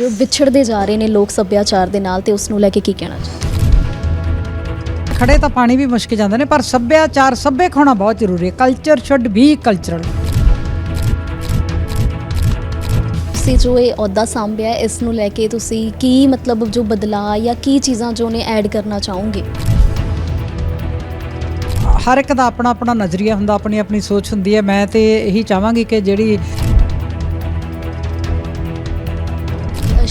ਜੋ ਵਿਛੜਦੇ ਜਾ ਰਹੇ ਨੇ ਲੋਕ ਸੱਭਿਆਚਾਰ ਦੇ ਨਾਲ ਤੇ ਉਸ ਨੂੰ ਲੈ ਕੇ ਕੀ ਕਹਿਣਾ ਚਾਹੁੰਦੇ? ਖੜੇ ਤਾਂ ਪਾਣੀ ਵੀ ਮੁਸ਼ਕ ਜਾਂਦੇ ਨੇ ਪਰ ਸੱਭਿਆਚਾਰ ਸੱਭਿਅਕ ਹੋਣਾ ਬਹੁਤ ਜ਼ਰੂਰੀ ਹੈ। ਕਲਚਰ ਸ਼ੁੱਡ ਬੀ ਕਲਚਰਲ ਤੁਸੀਂ ਜੋ ਇਹ ਅਹੁਦਾ ਸੰਭਿਆ ਹੈ, ਇਸ ਨੂੰ ਲੈ ਕੇ ਤੁਸੀਂ ਕੀ ਮਤਲਬ ਜੋ ਬਦਲਾਅ ਜਾਂ ਕੀ ਚੀਜ਼ਾਂ ਜੋ ਨੇ ਐਡ ਕਰਨਾ ਚਾਹੋਗੇ? ਹਰ ਇੱਕ ਦਾ ਆਪਣਾ ਆਪਣਾ ਨਜ਼ਰੀਆ ਹੁੰਦਾ ਆਪਣੀ ਆਪਣੀ ਸੋਚ ਹੁੰਦੀ ਹੈ। ਮੈਂ ਤੇ ਇਹੀ ਚਾਹਾਂਗੀ ਕਿ ਜਿਹੜੀ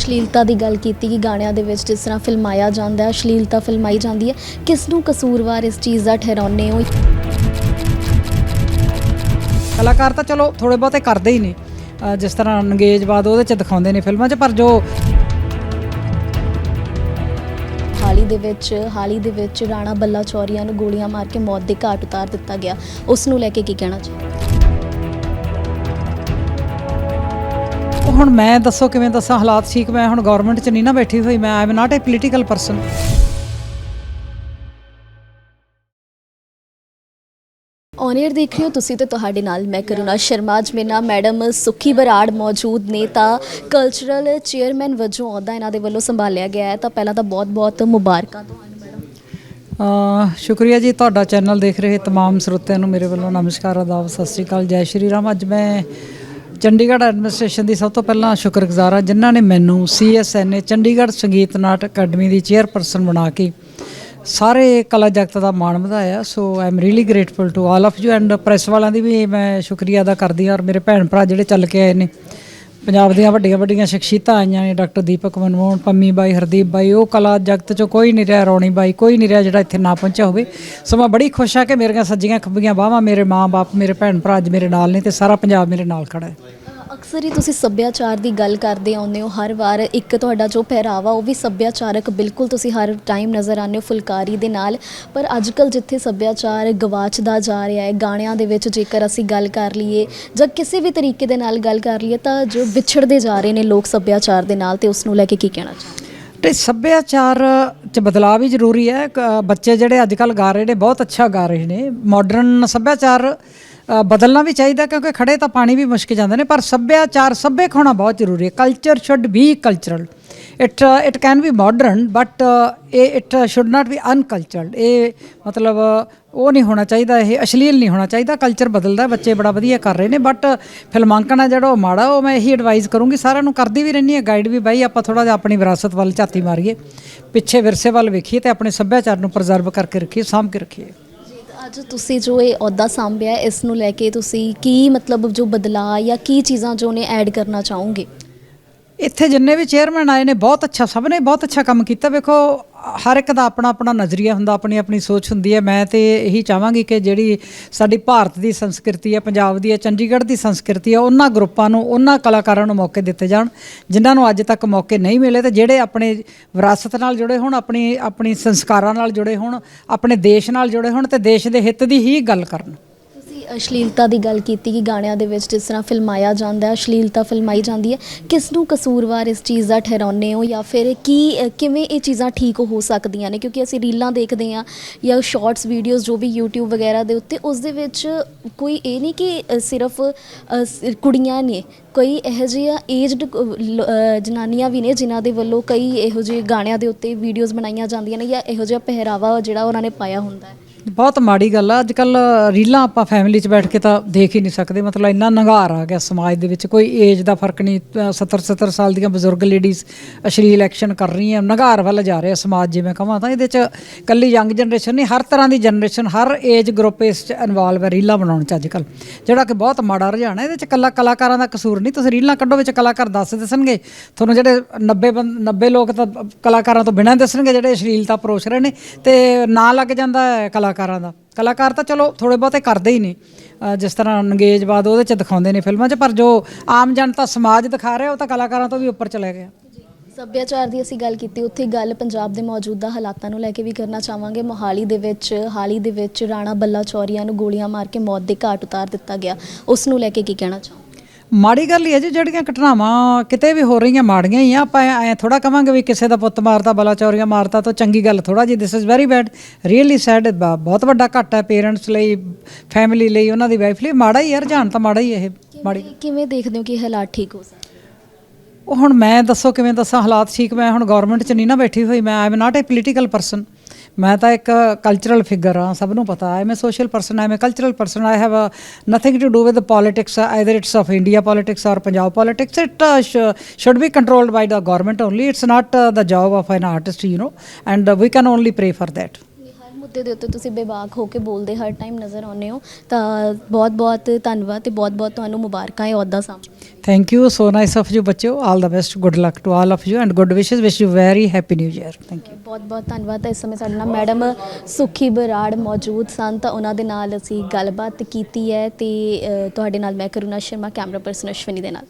ਅਸ਼ਲੀਲਤਾ ਦੀ ਗੱਲ ਕੀਤੀ ਕਿ ਗਾਣਿਆਂ ਦੇ ਵਿੱਚ ਜਿਸ ਤਰ੍ਹਾਂ ਫਿਲਮਾਇਆ ਜਾਂਦਾ ਹੈ ਅਸ਼ਲੀਲਤਾ ਫਿਲਮਾਈ ਜਾਂਦੀ ਹੈ ਕਿਸ ਨੂੰ ਕਸੂਰਵਾਰ ਇਸ ਚੀਜ਼ ਦਾ ਠਹਿਰਾਉਂਦੇ ਹੋ? ਕਲਾਕਾਰ ਤਾਂ ਚਲੋ ਥੋੜੇ ਬਹੁਤੇ ਕਰਦੇ ਹੀ ਨੇ। ਅਹ ਜਿਸ ਤਰ੍ਹਾਂ ਨੰਗੇਜਵਾਦ ਉਹਦੇ ਚ ਦਿਖਾਉਂਦੇ ਨੇ ਫਿਲਮਾਂ 'ਚ ਪਰ ਜੋ ਹਾਲੀ ਦੇ ਵਿੱਚ ਹਾਲੀ ਦੇ ਵਿੱਚ ਰਾਣਾ ਬੱਲਾ ਚੌਰੀਆ ਨੂੰ ਗੋਲੀਆਂ ਮਾਰ ਕੇ ਮੌਤ ਦੇ ਘਾਟ ਉਤਾਰ ਦਿੱਤਾ ਗਿਆ। ਉਸ ਨੂੰ ਲੈ ਕੇ ਕੀ ਕਹਿਣਾ ਚਾਹੁੰਦੇ ਹੁਣ ਮੈਂ ਦੱਸੋ ਕਿਵੇਂ ਦੱਸਾਂ ਹਾਲਾਤ ਠੀਕ ਮੈਂ ਹੁਣ ਗਵਰਨਮੈਂਟ 'ਚ ਨਹੀਂ ਨਾ ਬੈਠੀ ਹੋਈ ਮੈਂ I am not a political person ਔਨੀਅਰ ਦੇਖ ਰਹੇ ਹੋ ਤੁਸੀਂ ਤੇ ਤੁਹਾਡੇ ਨਾਲ ਮੈਂ ਕਰੁਣਾ ਸ਼ਰਮਾ ਅੱਜ ਮੇਰੇ ਨਾਲ ਮੈਡਮ ਸੁਖੀ ਬਰਾੜ ਮੌਜੂਦ ਨੇ ਤਾਂ ਕਲਚਰਲ ਚੇਅਰਮੈਨ ਵਜੋਂ ਅਹੁਦਾ ਇਹਨਾਂ ਦੇ ਵੱਲੋਂ ਸੰਭਾਲਿਆ ਗਿਆ ਹੈ ਤਾਂ ਪਹਿਲਾਂ ਤਾਂ ਬਹੁਤ-ਬਹੁਤ ਮੁਬਾਰਕਾਂ ਤੁਹਾਨੂੰ ਮੈਡਮ ਅਹ ਸ਼ੁਕਰੀਆ ਜੀ ਤੁਹਾਡਾ ਚੈਨਲ ਦੇਖ ਰਹੇ तमाम ਸਰੋਤਿਆਂ ਨੂੰ ਮੇਰੇ ਵੱਲੋਂ ਨਮਸਕਾਰ ਆਦਾਬ ਸਤਿ ਸ੍ਰੀ ਅਕਾਲ ਜੈ ਸ਼੍ਰੀ ਰਾਮ ਅੱਜ ਮੈਂ ਚੰਡੀਗੜ੍ਹ ਐਡਮਿਨਿਸਟ੍ਰੇਸ਼ਨ ਦੀ ਸਭ ਤੋਂ ਪਹਿਲਾਂ ਸ਼ੁਕਰਗੁਜ਼ਾਰ ਹਾਂ ਜਿਨ੍ਹਾਂ ਨੇ ਮੈਨੂੰ ਸੀਐਸਐਨਏ ਚੰਡੀਗੜ੍ਹ ਸੰਗੀਤ ਨਾਟ ਅਕੈਡਮੀ ਦੀ ਚੇਅਰਪਰਸਨ ਬਣਾ ਕੇ ਸਾਰੇ ਕਲਾ ਜਗਤ ਦਾ ਮਾਣ ਵਧਾਇਆ। So I am really grateful to all of you and press ਵਾਲਿਆਂ ਦੀ ਵੀ ਮੈਂ ਸ਼ੁਕਰੀਆ ਅਦਾ ਕਰਦੀ ਹਾਂ ਔਰ ਮੇਰੇ ਭੈਣ ਭਰਾ ਜਿਹੜੇ ਚੱਲ ਕੇ ਆਏ ਨੇ। ਪੰਜਾਬ ਦੀਆਂ ਵੱਡੀਆਂ ਵੱਡੀਆਂ ਸ਼ਖਸੀਅਤਾਂ ਆਈਆਂ ਨੇ, ਡਾਕਟਰ ਦੀਪਕ ਮਨਮੋਹਨ, ਪੰਮੀ ਬਾਈ, ਹਰਦੀਪ ਬਾਈ, ਉਹ ਕਲਾ ਜਗਤ ਚੋਂ ਕੋਈ ਨਹੀਂ ਰਿਹਾ, ਰੌਣੀ ਬਾਈ ਕੋਈ ਨਹੀਂ ਰਿਹਾ ਜਿਹੜਾ ਇੱਥੇ ਨਾ ਪਹੁੰਚਿਆ ਹੋਵੇ। ਸੋ ਮੈਂ ਬੜੀ ਖੁਸ਼ ਆ ਕਿ ਮੇਰੀਆਂ ਸੱਜੀਆਂ ਖੱਬੀਆਂ ਬਾਹਾਂ ਮੇਰੇ ਮਾਂ-ਬਾਪ, ਮੇਰੇ ਭੈਣ ਭਰਾ ਅੱਜ ਮੇਰੇ ਨਾਲ ਨੇ ਤੇ ਸਾਰਾ ਪੰਜਾਬ ਮੇਰੇ ਨਾਲ ਖੜਾ ਹੈ। ਅਕਸਰ ਹੀ ਤੁਸੀਂ ਸੱਭਿਆਚਾਰ ਦੀ ਗੱਲ ਕਰਦੇ ਆਉਂਦੇ ਹੋ, ਹਰ ਵਾਰ ਇੱਕ ਤੁਹਾਡਾ ਜੋ ਪਹਿਰਾਵਾ, ਉਹ ਵੀ ਸੱਭਿਆਚਾਰਕ, ਬਿਲਕੁਲ ਤੁਸੀਂ ਹਰ ਟਾਈਮ ਨਜ਼ਰ ਆਉਂਦੇ ਹੋ ਫੁਲਕਾਰੀ ਦੇ ਨਾਲ। ਪਰ ਅੱਜ ਅੱਜਕੱਲ ਜਿੱਥੇ ਸੱਭਿਆਚਾਰ ਗਵਾਚਦਾ ਜਾ ਰਿਹਾ ਹੈ, ਗਾਣਿਆਂ ਦੇ ਵਿੱਚ ਜੇਕਰ ਅਸੀਂ ਗੱਲ ਕਰ ਲਈਏ ਜਾਂ ਕਿਸੇ ਵੀ ਤਰੀਕੇ ਦੇ ਨਾਲ ਗੱਲ ਕਰ ਲਈਏ, ਤਾਂ ਜੋ ਵਿਛੜਦੇ ਜਾ ਰਹੇ ਨੇ ਲੋਕ ਸੱਭਿਆਚਾਰ ਦੇ ਨਾਲ, ਤੇ ਉਸ ਨੂੰ ਲੈ ਕੇ ਕੀ ਕਹਿਣਾ ਚਾਹੁੰਦੇ ਤੇ ਸੱਭਿਆਚਾਰ ਚ ਬਦਲਾਅ ਵੀ ਜ਼ਰੂਰੀ ਹੈ। ਕ- ਬੱਚੇ ਜਿਹੜੇ ਅੱਜ ਕੱਲ ਗਾ ਰਹੇ ਨੇ, ਬਹੁਤ ਅੱਛਾ ਗਾ ਰਹੇ ਨੇ। ਮਾਡਰਨ ਸੱਭਿਆਚਾਰ ਬਦਲਣਾ ਵੀ ਚਾਹੀਦਾ ਕਿਉਂਕਿ ਖੜੇ ਤਾਂ ਪਾਣੀ ਵੀ ਮੁਸ਼ਕ ਜਾਂਦੇ ਨੇ, ਪਰ ਸੱਭਿਆਚਾਰ ਸੱਭਿਅਕ ਹੋਣਾ ਬਹੁਤ ਜ਼ਰੂਰੀ ਹੈ। Culture should be cultural it it can be modern but ਇਹ it should not be uncultured ਇਹ ਮਤਲਬ ਉਹ ਨਹੀਂ ਹੋਣਾ ਚਾਹੀਦਾ, ਇਹ ਅਸ਼ਲੀਲ ਨਹੀਂ ਹੋਣਾ ਚਾਹੀਦਾ। ਕਲਚਰ ਬਦਲਦਾ, ਬੱਚੇ ਬੜਾ ਵਧੀਆ ਕਰ ਰਹੇ ਨੇ ਬਟ ਫਿਲਮਾਂਕਣ ਆ ਜਿਹੜਾ ਉਹ ਮਾੜਾ, ਉਹ ਮੈਂ ਇਹੀ ਐਡਵਾਈਸ ਕਰੂੰਗੀ, ਸਾਰਿਆਂ ਨੂੰ ਕਰਦੀ ਵੀ ਰਹਿੰਦੀ ਹੈ ਗਾਈਡ ਵੀ। ਬਾਈ, ਆਪਾਂ ਥੋੜਾ ਜਿਹਾ ਆਪਣੀ ਵਿਰਾਸਤ ਵੱਲ ਝਾਤੀ ਮਾਰੀਏ, ਪਿੱਛੇ ਵਿਰਸੇ ਵੱਲ ਵੇਖੀਏ ਤੇ ਆਪਣੇ ਸੱਭਿਆਚਾਰ ਨੂੰ ਪ੍ਰਜ਼ਰਵ ਕਰਕੇ ਰੱਖੀਏ, ਸਾਂਭ ਕੇ ਰੱਖੀਏ। ਅੱਜ ਤੁਸੀਂ ਜੋ ਇਹ ਅਹੁਦਾ ਸੰਭਿਆ ਇਸ ਨੂੰ ਲੈ ਕੇ ਤੁਸੀਂ ਕੀ ਮਤਲਬ ਜੋ ਬਦਲਾਅ ਜਾਂ ਕੀ ਚੀਜ਼ਾਂ ਜੋ ਨੇ ਐਡ ਕਰਨਾ ਚਾਹੋਗੇ? ਇੱਥੇ ਜਿੰਨੇ ਵੀ ਚੇਅਰਮੈਨ ਆਏ ਨੇ, ਬਹੁਤ ਅੱਛਾ, ਸਭ ਨੇ ਬਹੁਤ ਅੱਛਾ ਕੰਮ ਕੀਤਾ। ਵੇਖੋ, ਹਰ ਇੱਕ ਦਾ ਆਪਣਾ ਆਪਣਾ ਨਜ਼ਰੀਆ ਹੁੰਦਾ, ਆਪਣੀ ਆਪਣੀ ਸੋਚ ਹੁੰਦੀ ਹੈ। ਮੈਂ ਤੇ ਇਹੀ ਚਾਹਾਂਗੀ ਕਿ ਜਿਹੜੀ ਸਾਡੀ ਭਾਰਤ ਦੀ ਸੰਸਕ੍ਰਿਤੀ ਹੈ, ਪੰਜਾਬ ਦੀ ਹੈ, ਚੰਡੀਗੜ੍ਹ ਦੀ ਸੰਸਕ੍ਰਿਤੀ ਹੈ, ਉਹਨਾਂ ਗਰੁੱਪਾਂ ਨੂੰ, ਉਹਨਾਂ ਕਲਾਕਾਰਾਂ ਨੂੰ ਮੌਕੇ ਦਿੱਤੇ ਜਾਣ, ਜਿਨ੍ਹਾਂ ਨੂੰ ਅੱਜ ਤੱਕ ਮੌਕੇ ਨਹੀਂ ਮਿਲੇ ਤੇ ਜਿਹੜੇ ਆਪਣੇ ਵਿਰਾਸਤ ਨਾਲ ਜੁੜੇ ਹੋਣ, ਆਪਣੀ ਆਪਣੀ ਸੰਸਕਾਰਾਂ ਨਾਲ ਜੁੜੇ ਹੋਣ, ਆਪਣੇ ਦੇਸ਼ ਨਾਲ ਜੁੜੇ ਹੋਣ ਤੇ ਦੇਸ਼ ਦੇ ਹਿੱਤ ਦੀ ਹੀ ਗੱਲ ਕਰਨ। ਅਸ਼ਲੀਲਤਾ ਦੀ ਗੱਲ ਕੀਤੀ ਕਿ ਗਾਣਿਆਂ ਦੇ ਵਿੱਚ ਜਿਸ ਤਰ੍ਹਾਂ ਫਿਲਮਾਇਆ ਜਾਂਦਾ ਹੈ, ਅਸ਼ਲੀਲਤਾ ਫਿਲਮਾਈ ਜਾਂਦੀ ਹੈ, ਕਿਸ ਨੂੰ ਕਸੂਰਵਾਰ ਇਸ ਚੀਜ਼ ਦਾ ਠਹਿਰਾਉਂਦੇ ਹੋ ਜਾਂ ਫਿਰ ਕੀ ਕਿਵੇਂ ਇਹ ਚੀਜ਼ਾਂ ਠੀਕ ਹੋ ਸਕਦੀਆਂ ਨੇ? ਕਿਉਂਕਿ ਅਸੀਂ ਰੀਲਾਂ ਦੇਖਦੇ ਹਾਂ ਜਾਂ ਸ਼ਾਰਟਸ, ਵੀਡੀਓਜ਼ ਜੋ ਵੀ YouTube ਵਗੈਰਾ ਦੇ ਉੱਤੇ, ਉਸ ਦੇ ਵਿੱਚ ਕੋਈ ਇਹ ਨਹੀਂ ਕਿ ਸਿਰਫ ਕੁੜੀਆਂ ਨੇ, ਕਈ ਇਹੋ ਜਿਹੀਆਂ ਏਜਡ ਜਨਾਨੀਆਂ ਵੀ ਨੇ ਜਿਨ੍ਹਾਂ ਦੇ ਵੱਲੋਂ ਕਈ ਇਹੋ ਜਿਹੇ ਗਾਣਿਆਂ ਦੇ ਉੱਤੇ ਵੀਡੀਓਜ਼ ਬਣਾਈਆਂ ਜਾਂਦੀਆਂ ਨੇ ਜਾਂ ਇਹੋ ਜਿਹਾ ਪਹਿਰਾਵਾ ਜਿਹੜਾ ਉਹਨਾਂ ਨੇ ਪਾਇਆ ਹੁੰਦਾ ਹੈ। ਬਹੁਤ ਮਾੜੀ ਗੱਲ ਆ। ਅੱਜ ਕੱਲ ਰੀਲਾਂ ਆਪਾਂ ਫੈਮਿਲੀ 'ਚ ਬੈਠ ਕੇ ਤਾਂ ਦੇਖ ਹੀ ਨਹੀਂ ਸਕਦੇ। ਮਤਲਬ ਇੰਨਾ ਨੰਗਾਰ ਆ ਗਿਆ ਸਮਾਜ ਦੇ ਵਿੱਚ। ਕੋਈ ਏਜ ਦਾ ਫ਼ਰਕ ਨਹੀਂ। 70 70 ਸਾਲ ਦੀਆਂ ਬਜ਼ੁਰਗ ਲੇਡੀਜ਼ ਅਸ਼ਲੀਲ ਐਕਸ਼ਨ ਕਰ ਰਹੀਆਂ ਨੰਗਾਰ ਵੱਲ ਜਾ ਰਿਹਾ ਸਮਾਜ ਜਿਵੇਂ ਕਹਾਂ ਤਾਂ। ਇਹਦੇ 'ਚ ਕੱਲੀ ਯੰਗ ਜਨਰੇਸ਼ਨ ਨਹੀਂ, ਹਰ ਤਰ੍ਹਾਂ ਦੀ ਜਨਰੇਸ਼ਨ ਹਰ ਏਜ ਗਰੁੱਪ ਇਸ 'ਚ ਇਨਵੋਲਵ ਹੈ ਰੀਲਾਂ ਬਣਾਉਣ 'ਚ ਅੱਜ ਕੱਲ ਜਿਹੜਾ ਕਿ ਬਹੁਤ ਮਾੜਾ ਰੁਝਾਨ ਹੈ ਇਹਦੇ 'ਚ ਕੱਲਾ ਕਲਾਕਾਰਾਂ ਦਾ ਕਸੂਰ ਨਹੀਂ। ਤੁਸੀਂ ਰੀਲਾਂ ਕੱਢੋ ਵਿੱਚ, ਕਲਾਕਾਰ ਦੱਸ ਦੱਸਣਗੇ ਤੁਹਾਨੂੰ ਜਿਹੜੇ 90 ਬੰਦ- 90 ਲੋਕ ਤਾਂ ਕਲਾਕਾਰਾਂ ਤੋਂ ਬਿਨਾਂ ਦੱਸਣਗੇ ਜਿਹੜੇ ਅਸ਼ਲੀਲਤਾ ਪਰੋਸ ਰਹੇ ਨੇ। ਤੇ ਨਾਂ ਲੱਗ ਜਾਂਦਾ ਕਲਾ ਕਲਾਕਾਰਾਂ ਦਾ। ਕਲਾਕਾਰ ਤਾਂ ਚਲੋ ਥੋੜੇ ਬਹੁਤੇ ਕਰਦੇ ਹੀ ਨੇ। ਜਿਸ ਤਰ੍ਹਾਂ ਨੰਗੇਜਵਾਦ ਉਹਦੇ 'ਚ ਦਿਖਾਉਂਦੇ ਨੇ ਫਿਲਮਾਂ 'ਚ, ਪਰ ਜੋ ਆਮ ਜਨਤਾ ਸਮਾਜ ਦਿਖਾ ਰਿਹਾ, ਉਹ ਤਾਂ ਕਲਾਕਾਰਾਂ ਤੋਂ ਵੀ ਉੱਪਰ ਚਲੇ ਗਿਆ। ਸੱਭਿਆਚਾਰ ਦੀ ਅਸੀਂ ਗੱਲ ਕੀਤੀ, ਉੱਥੇ ਗੱਲ ਪੰਜਾਬ ਦੇ ਮੌਜੂਦਾ ਹਾਲਾਤਾਂ ਨੂੰ ਲੈ ਕੇ ਵੀ ਕਰਨਾ ਚਾਹਾਂਗੇ। ਮੋਹਾਲੀ ਦੇ ਵਿੱਚ, ਹਾਲੀ ਦੇ ਵਿੱਚ ਰਾਣਾ ਬੱਲਾ ਚੌਰੀਆ ਨੂੰ ਗੋਲੀਆਂ ਮਾਰ ਕੇ ਮੌਤ ਦੇ ਘਾਟ ਉਤਾਰ ਦਿੱਤਾ ਗਿਆ। ਉਸ ਨੂੰ ਲੈ ਕੇ ਕੀ ਕਹਿਣਾ ਚਾਹੋ ਮਾੜੀ ਗੱਲ ਹੀ ਹੈ ਜੀ ਜਿਹੜੀਆਂ ਘਟਨਾਵਾਂ ਕਿਤੇ ਵੀ ਹੋ ਰਹੀਆਂ ਮਾੜੀਆਂ ਹੀ ਆ ਆਪਾਂ ਐ ਥੋੜਾ ਕਵਾਂਗੇ ਵੀ ਕਿਸੇ ਦਾ ਪੁੱਤ ਮਾਰਤਾ ਬਲਾ ਚੌਰੀਆਂ ਮਾਰਤਾ ਤਾਂ ਚੰਗੀ ਗੱਲ ਥੋੜਾ ਜੀ this is very bad really sad ਬਹੁਤ ਵੱਡਾ ਘਾਟਾ ਹੈ ਪੇਰੈਂਟਸ ਲਈ ਫੈਮਿਲੀ ਲਈ ਉਹਨਾਂ ਦੀ ਵਾਈਫ ਲਈ ਮਾੜਾ ਹੀ ਯਾਰ ਜਾਣ ਤਾਂ ਮਾੜਾ ਹੀ ਇਹ ਮਾੜੀ ਕਿਵੇਂ- ਦੇਖਦੇ ਹੋ ਕਿ ਹਾਲਾਤ ਠੀਕ ਹੋ ਸਕਦੇ? ਉਹ ਹੁਣ ਮੈਂ ਦੱਸੋ ਕਿਵੇਂ ਦੱਸਾਂ ਹਾਲਾਤ ਠੀਕ ਮੈਂ ਹੁਣ ਗਵਰਨਮੈਂਟ 'ਚ ਨਹੀਂ ਨਾ ਬੈਠੀ ਹੋਈ ਮੈਂ I am not a political person ਮੈਂ ਤਾਂ ਇੱਕ ਕਲਚਰਲ ਫਿਗਰ ਹਾਂ ਸਭ ਨੂੰ ਪਤਾ ਹੈ ਮੈਂ social person I am cultural person I have nothing to do with politics either it's of India politics or Punjab politics it should be controlled by the government only it's not uh, the job of an artist you know and uh, we can only pray for that ਹਰ ਮੁੱਦੇ ਦੇ ਉੱਤੇ ਤੁਸੀਂ ਬੇਬਾਕ ਹੋ ਕੇ ਬੋਲਦੇ ਹਰ time ਨਜ਼ਰ ਆਉਂਦੇ ਹੋ ਤਾਂ ਬਹੁਤ ਬਹੁਤ ਧੰਨਵਾਦ ਤੇ ਬਹੁਤ ਬਹੁਤ ਤੁਹਾਨੂੰ ਮੁਬਾਰਕਾਂ ਇਹ ਅਹੁਦਾ ਸਾਂਭ। Thank you. So nice of you ਬੱਚਿਓ। All the best. Good luck to all of you and good wishes. Wish you very happy new year. Thank you. ਬਹੁਤ ਬਹੁਤ ਧੰਨਵਾਦ। ਇਸ ਸਮੇਂ ਸਾਡੇ ਨਾਲ ਮੈਡਮ ਸੁਖੀ ਬਰਾੜ ਮੌਜੂਦ ਸਨ ਤਾਂ ਉਹਨਾਂ ਦੇ ਨਾਲ ਅਸੀਂ ਗੱਲਬਾਤ ਕੀਤੀ ਹੈ ਤੇ ਅ, ਤੁਹਾਡੇ ਨਾਲ ਮੈਂ ਕਰੁਣਾ ਸ਼ਰਮਾ ਕੈਮਰਾ ਪਰਸਨ ਅਸ਼ਵਨੀ ਦੇ ਨਾਲ।